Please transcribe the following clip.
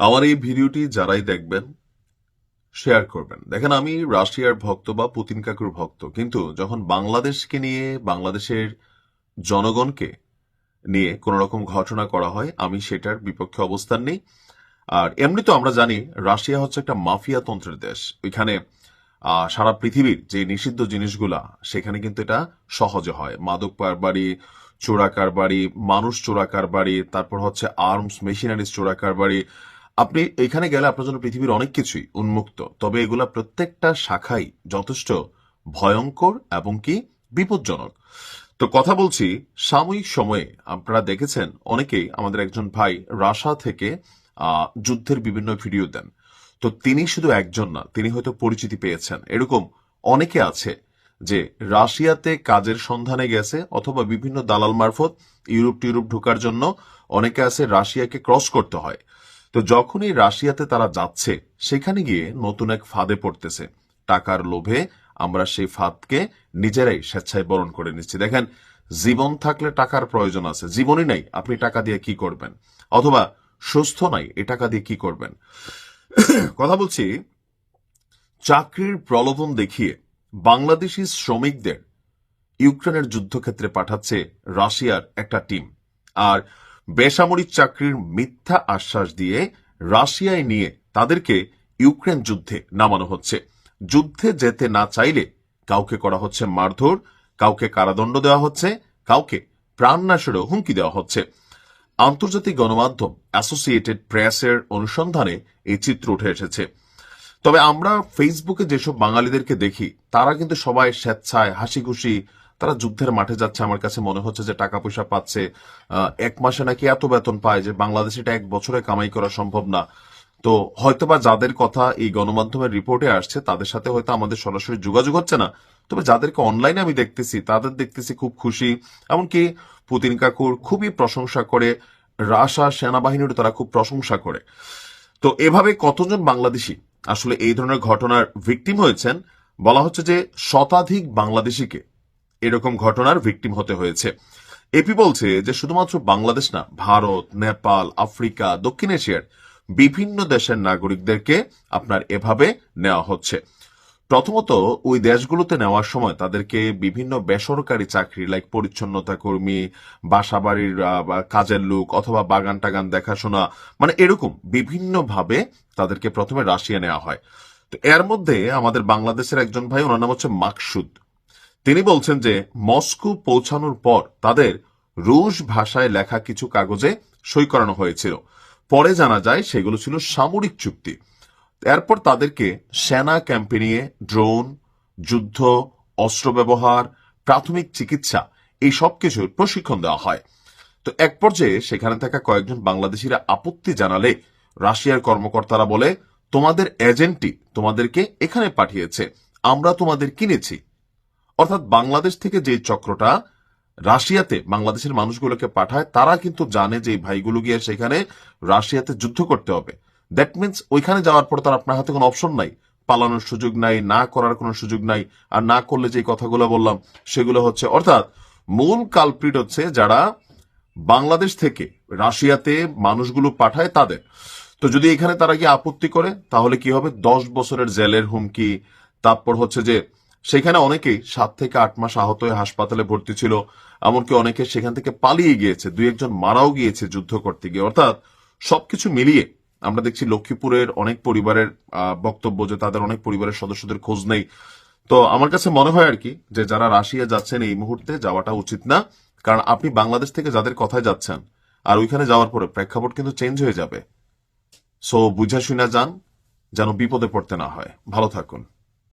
আমার এই ভিডিওটি যারাই দেখবেন শেয়ার করবেন। দেখেন, আমি রাশিয়ার ভক্ত বা পুতিন কাকুর ভক্ত, কিন্তু যখন বাংলাদেশকে নিয়ে, বাংলাদেশের জনগণকে নিয়ে কোন রকম ঘটনা করা হয়, আমি সেটার বিপক্ষে অবস্থান নেই। আর এমনি তো আমরা জানি, রাশিয়া হচ্ছে একটা মাফিয়া তন্ত্রের দেশ। ওইখানে সারা পৃথিবীর যে নিষিদ্ধ জিনিসগুলা, সেখানে কিন্তু এটা সহজে হয়। মাদক কারবারি চোরা কারবারি মানুষ চোরা কারবারি তারপর হচ্ছে আর্মস মেশিনারিজ চোরা কারবারি আপনি এখানে গেলে আপনার জন্য পৃথিবীর অনেক কিছুই উন্মুক্ত, তবে এগুলা প্রত্যেকটা শাখাই যথেষ্ট ভয়ঙ্কর এবং কি বিপজ্জনক। তো কথা বলছি, সাময়িক সময়ে আপনারা দেখেছেন অনেকেই আমাদের একজন ভাই রাশা থেকে যুদ্ধের বিভিন্ন ভিডিও দেন। তো তিনি শুধু একজন না, তিনি হয়তো পরিচিতি পেয়েছেন। এরকম অনেকে আছে যে রাশিয়াতে কাজের সন্ধানে গেছে অথবা বিভিন্ন দালাল মারফত ইউরোপ টিউরোপ ঢোকার জন্য অনেকে আছে রাশিয়াকে ক্রস করতে হয়। তো যখনই রাশিয়াতে তারা যাচ্ছে, সেখানে গিয়ে নতুন এক ফাঁদে পড়তেছে। টাকার লোভে আমরা সেই ফাঁদকে নিজেরাই স্বেচ্ছায় বরণ করে নিচ্ছি। দেখেন, জীবন থাকলে টাকার প্রয়োজন আছে। জীবনই নাই, আপনি টাকা দিয়ে কি করবেন? অথবা সুস্থ নাই, এ টাকা দিয়ে কি করবেন? কথা বলছি, চাকরির প্রলোভন দেখিয়ে বাংলাদেশি শ্রমিকদের ইউক্রেনের যুদ্ধক্ষেত্রে পাঠাচ্ছে রাশিয়ার একটা টিম। আর বেসামরিক চাকরির মিথ্যা আশ্বাস দিয়ে রাশিয়ায় নিয়ে তাদেরকে ইউক্রেন যুদ্ধে নামানো হচ্ছে। যুদ্ধে যেতে না চাইলে কাউকে করা হচ্ছে মারধর, কাউকে কারাদণ্ড দেওয়া হচ্ছে, কাউকে প্রাণনাশেরও হুমকি দেওয়া হচ্ছে। আন্তর্জাতিক গণমাধ্যম অ্যাসোসিয়েটেড প্রেসের অনুসন্ধানে এই চিত্র উঠে এসেছে। তবে আমরা ফেসবুকে যেসব বাঙালিদেরকে দেখি, তারা কিন্তু সবাই স্বেচ্ছায় হাসি খুশি তারা যুদ্ধের মাঠে যাচ্ছে। আমার কাছে মনে হচ্ছে যে টাকা পয়সা পাচ্ছে এক মাসে নাকি এত বেতন পায় যে বাংলাদেশে এটা এক বছরে কামাই করা সম্ভব না। তো হয়তোবা যাদের কথা এই গণমাধ্যমের রিপোর্টে আসছে, তাদের সাথে হয়তো আমাদের সরাসরি যোগাযোগ হচ্ছে না। তবে যাদেরকে অনলাইনে আমি দেখতেছি, তাদের দেখতেছি খুব খুশি। এমনকি পুতিন কাকুর খুবই প্রশংসা করে, রাশা সেনাবাহিনীরও তারা খুব প্রশংসা করে। তো এভাবে কতজন বাংলাদেশি আসলে এই ধরনের ঘটনার ভিকটিম হয়েছেন? বলা হচ্ছে যে শতাধিক বাংলাদেশিকে এরকম ঘটনার ভিকটিম হতে হয়েছে। এপি বলছে যে, শুধুমাত্র বাংলাদেশ না, ভারত, নেপাল, আফ্রিকা, দক্ষিণ এশিয়ার বিভিন্ন দেশের নাগরিকদেরকে আপনার এভাবে নেওয়া হচ্ছে। প্রথমত, ওই দেশগুলোতে নেওয়ার সময় তাদেরকে বিভিন্ন বেসরকারি চাকরি লাইক পরিচ্ছন্নতা কর্মী, বাসাবাড়ির কাজের লোক অথবা বাগান টাগান দেখাশোনা মানে এরকম বিভিন্নভাবে তাদেরকে প্রথমে রাশিয়া নেওয়া হয়। তো এর মধ্যে আমাদের বাংলাদেশের একজন ভাই, ওনার নাম হচ্ছে মাকসুদ। তিনি বলছেন যে মস্কো পৌঁছানোর পর তাদের রুশ ভাষায় লেখা কিছু কাগজে সই করানো হয়েছিল। পরে জানা যায় সেগুলো ছিল সামরিক চুক্তি। এরপর তাদেরকে সেনা ক্যাম্পে নিয়ে ড্রোন, যুদ্ধ, অস্ত্র ব্যবহার, প্রাথমিক চিকিৎসা এই সব কিছুর প্রশিক্ষণ দেওয়া হয়। তো এক পর্যায়ে সেখানে থাকা কয়েকজন বাংলাদেশিরা আপত্তি জানালে রাশিয়ার কর্মকর্তারা বলে, তোমাদের এজেন্টই তোমাদেরকে এখানে পাঠিয়েছে। আমরা তোমাদের কিনেছি। অর্থাৎ বাংলাদেশ থেকে যে চক্রটা রাশিয়াতে বাংলাদেশের মানুষগুলোকে পাঠায়, তারা কিন্তু জানে যে ভাইগুলো গিয়ে সেখানে রাশিয়াতে যুদ্ধ করতে হবে। দ্যাট মিনস ওইখানে যাওয়ার পর তার আপনার হাতে কোনো অপশন নাই। পালানোর সুযোগ নাই, না করার কোনো সুযোগ নাই, আর না করলে যে কথাগুলো বললাম সেগুলো হচ্ছে, অর্থাৎ মূল কালপ্রিট হচ্ছে যারা বাংলাদেশ থেকে রাশিয়াতে মানুষগুলো পাঠায় তাদের। তো যদি এখানে তারা গিয়ে আপত্তি করে, তাহলে কি হবে? দশ বছরের জেলের হুমকি, তারপর হচ্ছে যে সেখানে অনেকেই সাত থেকে আট মাস আহত হয়ে হাসপাতালে ভর্তি ছিল। এমনকি অনেকে সেখান থেকে পালিয়ে গিয়েছে। দুই একজন মারাও গিয়েছে যুদ্ধ করতে গিয়ে। অর্থাৎ সবকিছু মিলিয়ে আমরা দেখছি লক্ষ্মীপুরের অনেক পরিবারের বক্তব্য যে তাদের অনেক পরিবারের সদস্যদের খোঁজ নেই। তো আমার কাছে মনে হয় আর কি যে যারা রাশিয়া যাচ্ছেন এই মুহূর্তে যাওয়াটা উচিত না। কারণ আপনি বাংলাদেশ থেকে যাদের কথায় যাচ্ছেন আর ওইখানে যাওয়ার পরে প্রেক্ষাপট কিন্তু চেঞ্জ হয়ে যাবে। সো বুঝা শুনা যান, যেন বিপদে পড়তে না হয়। ভালো থাকুন।